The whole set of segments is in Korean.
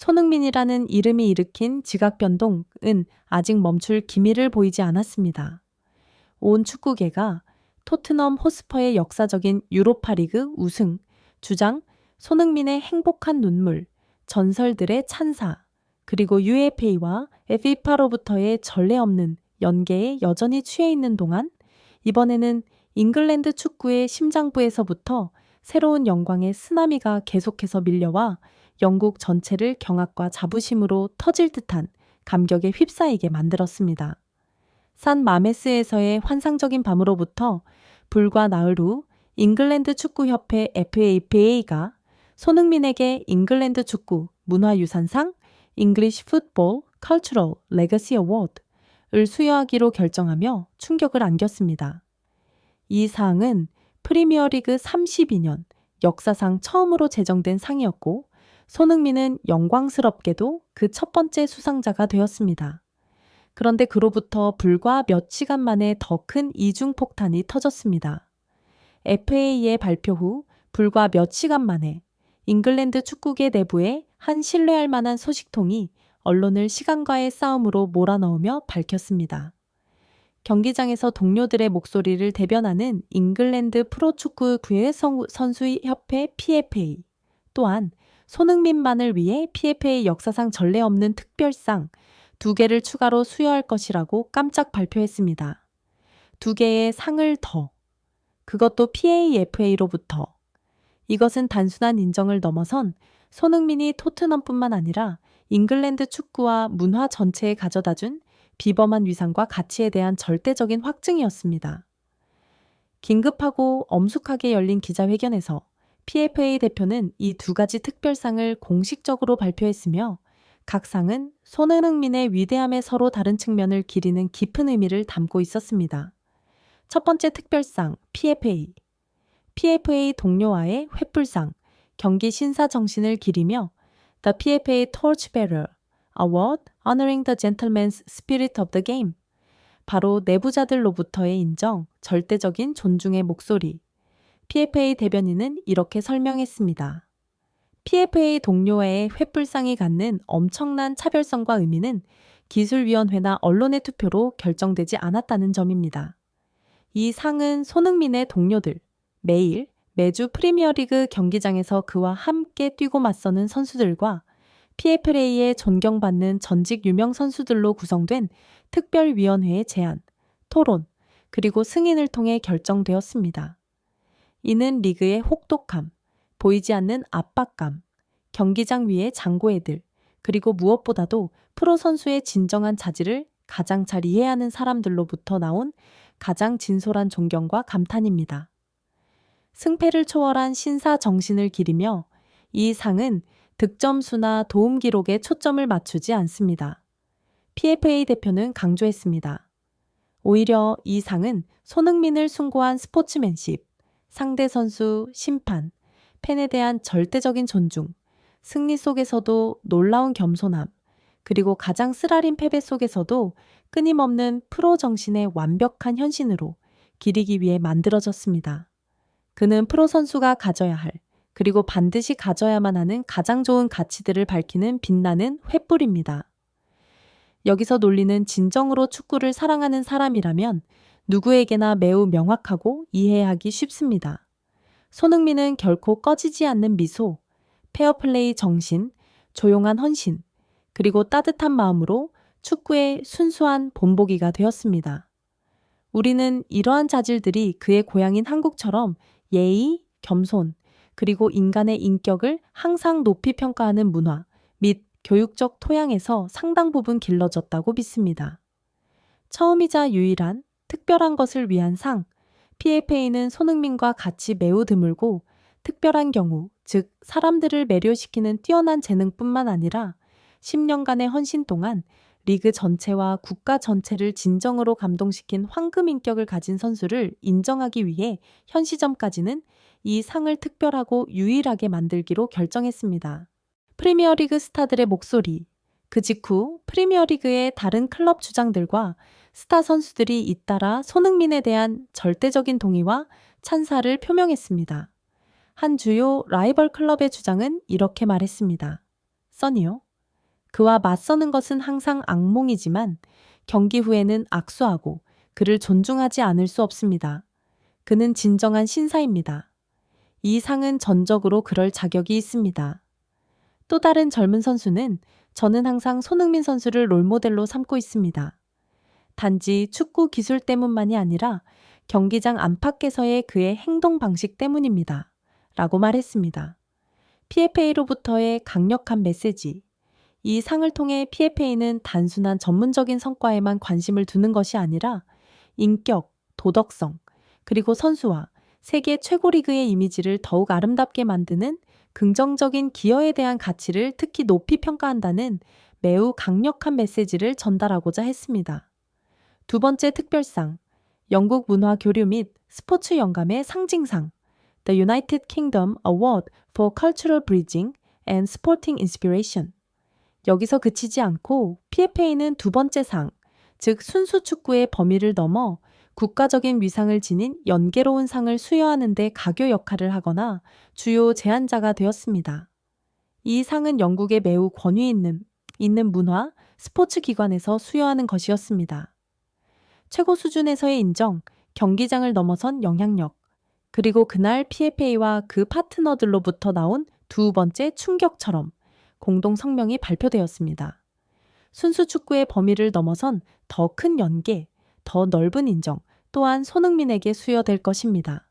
손흥민이라는 이름이 일으킨 지각 변동은 아직 멈출 기미를 보이지 않았습니다. 온 축구계가 토트넘 호스퍼의 역사적인 유로파리그 우승, 주장 손흥민의 행복한 눈물, 전설들의 찬사, 그리고 UFA와 FIFA로부터의 전례 없는 연계에 여전히 취해 있는 동안 이번에는 잉글랜드 축구의 심장부에서부터 새로운 영광의 쓰나미가 계속해서 밀려와 영국 전체를 경악과 자부심으로 터질 듯한 감격에 휩싸이게 만들었습니다. 산 마메스에서의 환상적인 밤으로부터 불과 나흘 후 잉글랜드 축구협회 FAPA가 손흥민에게 잉글랜드 축구 문화유산상 English Football Cultural Legacy Award을 수여하기로 결정하며 충격을 안겼습니다. 이 상은 프리미어리그 32년 역사상 처음으로 제정된 상이었고 손흥민은 영광스럽게도 그 첫 번째 수상자가 되었습니다. 그런데 그로부터 불과 몇 시간 만에 더 큰 이중폭탄이 터졌습니다. FA의 발표 후 불과 몇 시간 만에 잉글랜드 축구계 내부에 한 신뢰할 만한 소식통이 언론을 시간과의 싸움으로 몰아넣으며 밝혔습니다. 경기장에서 동료들의 목소리를 대변하는 잉글랜드 프로축구구의 선수협회 PFA 또한 손흥민만을 위해 PFA 역사상 전례 없는 특별상 두 개를 추가로 수여할 것이라고 깜짝 발표했습니다. 두 개의 상을 더. 그것도 PAFA로부터. 이것은 단순한 인정을 넘어선 손흥민이 토트넘뿐만 아니라 잉글랜드 축구와 문화 전체에 가져다 준 비범한 위상과 가치에 대한 절대적인 확증이었습니다. 긴급하고 엄숙하게 열린 기자회견에서 PFA 대표는 이 두 가지 특별상을 공식적으로 발표했으며 각 상은 손흥민의 위대함의 서로 다른 측면을 기리는 깊은 의미를 담고 있었습니다. 첫 번째 특별상 PFA PFA 동료와의 횃불상 경기 신사 정신을 기리며 The PFA Torchbearer Award Honoring the Gentleman's Spirit of the Game 바로 내부자들로부터의 인정, 절대적인 존중의 목소리. PFA 대변인은 이렇게 설명했습니다. PFA 동료와의 횃불상이 갖는 엄청난 차별성과 의미는 기술위원회나 언론의 투표로 결정되지 않았다는 점입니다. 이 상은 손흥민의 동료들, 매일 매주 프리미어리그 경기장에서 그와 함께 뛰고 맞서는 선수들과 PFA에 존경받는 전직 유명 선수들로 구성된 특별위원회의 제안, 토론, 그리고 승인을 통해 결정되었습니다. 이는 리그의 혹독함, 보이지 않는 압박감, 경기장 위의 장고애들, 그리고 무엇보다도 프로 선수의 진정한 자질을 가장 잘 이해하는 사람들로부터 나온 가장 진솔한 존경과 감탄입니다. 승패를 초월한 신사 정신을 기리며 이 상은 득점수나 도움 기록에 초점을 맞추지 않습니다. PFA 대표는 강조했습니다. 오히려 이 상은 손흥민을 숭고한 스포츠맨십, 상대 선수, 심판, 팬에 대한 절대적인 존중, 승리 속에서도 놀라운 겸손함, 그리고 가장 쓰라린 패배 속에서도 끊임없는 프로 정신의 완벽한 현신으로 기리기 위해 만들어졌습니다. 그는 프로 선수가 가져야 할, 그리고 반드시 가져야만 하는 가장 좋은 가치들을 밝히는 빛나는 횃불입니다. 여기서 논리는 진정으로 축구를 사랑하는 사람이라면 누구에게나 매우 명확하고 이해하기 쉽습니다. 손흥민은 결코 꺼지지 않는 미소, 페어플레이 정신, 조용한 헌신, 그리고 따뜻한 마음으로 축구의 순수한 본보기가 되었습니다. 우리는 이러한 자질들이 그의 고향인 한국처럼 예의, 겸손, 그리고 인간의 인격을 항상 높이 평가하는 문화 및 교육적 토양에서 상당 부분 길러졌다고 믿습니다. 처음이자 유일한 특별한 것을 위한 상, PFA는 손흥민과 같이 매우 드물고 특별한 경우, 즉 사람들을 매료시키는 뛰어난 재능뿐만 아니라 10년간의 헌신 동안 리그 전체와 국가 전체를 진정으로 감동시킨 황금 인격을 가진 선수를 인정하기 위해 현 시점까지는 이 상을 특별하고 유일하게 만들기로 결정했습니다. 프리미어리그 스타들의 목소리, 그 직후 프리미어리그의 다른 클럽 주장들과 스타 선수들이 잇따라 손흥민에 대한 절대적인 동의와 찬사를 표명했습니다. 한 주요 라이벌 클럽의 주장은 이렇게 말했습니다. 써니요. 그와 맞서는 것은 항상 악몽이지만 경기 후에는 악수하고 그를 존중하지 않을 수 없습니다. 그는 진정한 신사입니다. 이 상은 전적으로 그럴 자격이 있습니다. 또 다른 젊은 선수는 저는 항상 손흥민 선수를 롤모델로 삼고 있습니다. 단지 축구 기술 때문만이 아니라 경기장 안팎에서의 그의 행동 방식 때문입니다. 라고 말했습니다. PFA로부터의 강력한 메시지. 이 상을 통해 PFA는 단순한 전문적인 성과에만 관심을 두는 것이 아니라 인격, 도덕성, 그리고 선수와 세계 최고 리그의 이미지를 더욱 아름답게 만드는 긍정적인 기여에 대한 가치를 특히 높이 평가한다는 매우 강력한 메시지를 전달하고자 했습니다. 두 번째 특별상, 영국 문화 교류 및 스포츠 영감의 상징상, The United Kingdom Award for Cultural Bridging and Sporting Inspiration. 여기서 그치지 않고 PFA는 두 번째 상, 즉 순수 축구의 범위를 넘어 국가적인 위상을 지닌 연계로운 상을 수여하는 데 가교 역할을 하거나 주요 제안자가 되었습니다. 이 상은 영국의 매우 권위 있는, 있는 문화, 스포츠 기관에서 수여하는 것이었습니다. 최고 수준에서의 인정, 경기장을 넘어선 영향력, 그리고 그날 PFA와 그 파트너들로부터 나온 두 번째 충격처럼 공동 성명이 발표되었습니다. 순수 축구의 범위를 넘어선 더 큰 연계, 더 넓은 인정, 또한 손흥민에게 수여될 것입니다.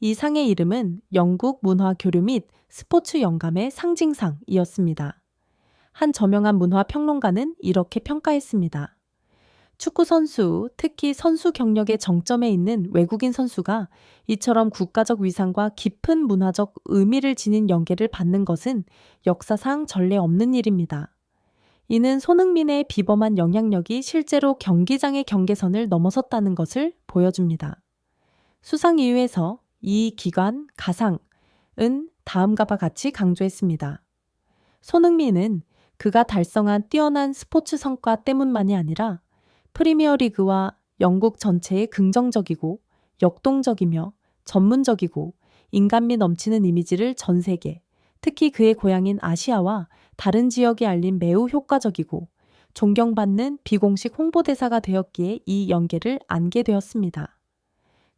이 상의 이름은 영국 문화 교류 및 스포츠 영감의 상징상이었습니다. 한 저명한 문화 평론가는 이렇게 평가했습니다. 축구 선수, 특히 선수 경력의 정점에 있는 외국인 선수가 이처럼 국가적 위상과 깊은 문화적 의미를 지닌 연계를 받는 것은 역사상 전례 없는 일입니다. 이는 손흥민의 비범한 영향력이 실제로 경기장의 경계선을 넘어섰다는 것을 보여줍니다. 수상 이유에서 이 기관, 가상은 다음과 같이 강조했습니다. 손흥민은 그가 달성한 뛰어난 스포츠 성과 때문만이 아니라 프리미어 리그와 영국 전체의 긍정적이고 역동적이며 전문적이고 인간미 넘치는 이미지를 전 세계, 특히 그의 고향인 아시아와 다른 지역에 알린 매우 효과적이고 존경받는 비공식 홍보대사가 되었기에 이 연계를 안게 되었습니다.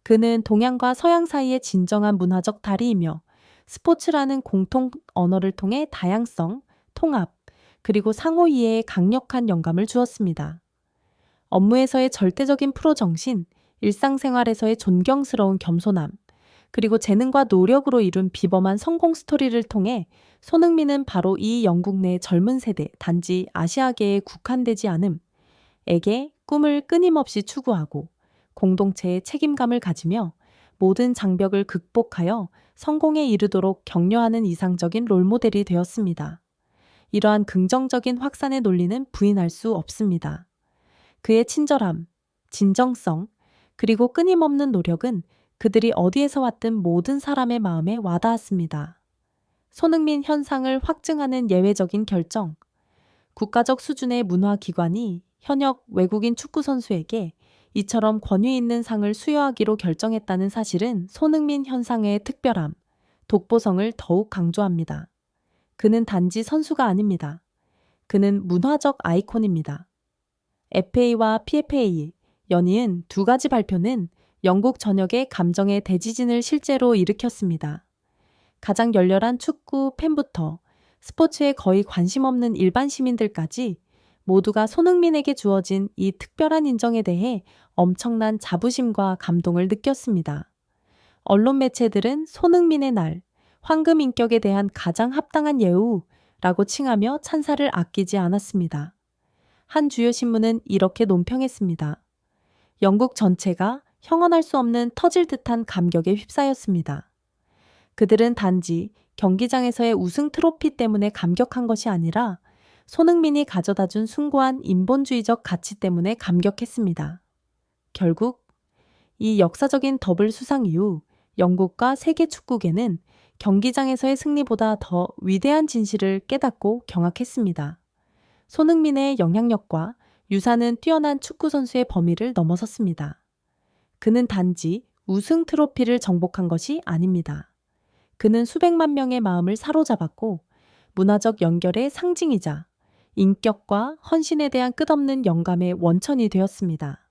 그는 동양과 서양 사이의 진정한 문화적 다리이며 스포츠라는 공통 언어를 통해 다양성, 통합, 그리고 상호 이해에 강력한 영감을 주었습니다. 업무에서의 절대적인 프로 정신, 일상생활에서의 존경스러운 겸손함, 그리고 재능과 노력으로 이룬 비범한 성공 스토리를 통해 손흥민은 바로 이 영국 내 젊은 세대, 단지 아시아계에 국한되지 않음에게 꿈을 끊임없이 추구하고 공동체의 책임감을 가지며 모든 장벽을 극복하여 성공에 이르도록 격려하는 이상적인 롤모델이 되었습니다. 이러한 긍정적인 확산의 논리는 부인할 수 없습니다. 그의 친절함, 진정성, 그리고 끊임없는 노력은 그들이 어디에서 왔든 모든 사람의 마음에 와닿았습니다. 손흥민 현상을 확증하는 예외적인 결정. 국가적 수준의 문화기관이 현역 외국인 축구선수에게 이처럼 권위 있는 상을 수여하기로 결정했다는 사실은 손흥민 현상의 특별함, 독보성을 더욱 강조합니다. 그는 단지 선수가 아닙니다. 그는 문화적 아이콘입니다. FA와 PFA, 연이은 두 가지 발표는 영국 전역의 감정의 대지진을 실제로 일으켰습니다. 가장 열렬한 축구 팬부터 스포츠에 거의 관심 없는 일반 시민들까지 모두가 손흥민에게 주어진 이 특별한 인정에 대해 엄청난 자부심과 감동을 느꼈습니다. 언론 매체들은 손흥민의 날, 황금 인격에 대한 가장 합당한 예우라고 칭하며 찬사를 아끼지 않았습니다. 한 주요 신문은 이렇게 논평했습니다. 영국 전체가 형언할 수 없는 터질 듯한 감격에 휩싸였습니다. 그들은 단지 경기장에서의 우승 트로피 때문에 감격한 것이 아니라 손흥민이 가져다 준 숭고한 인본주의적 가치 때문에 감격했습니다. 결국 이 역사적인 더블 수상 이후 영국과 세계 축구계는 경기장에서의 승리보다 더 위대한 진실을 깨닫고 경악했습니다. 손흥민의 영향력과 유사는 뛰어난 축구선수의 범위를 넘어섰습니다. 그는 단지 우승 트로피를 정복한 것이 아닙니다. 그는 수백만 명의 마음을 사로잡았고 문화적 연결의 상징이자 인격과 헌신에 대한 끝없는 영감의 원천이 되었습니다.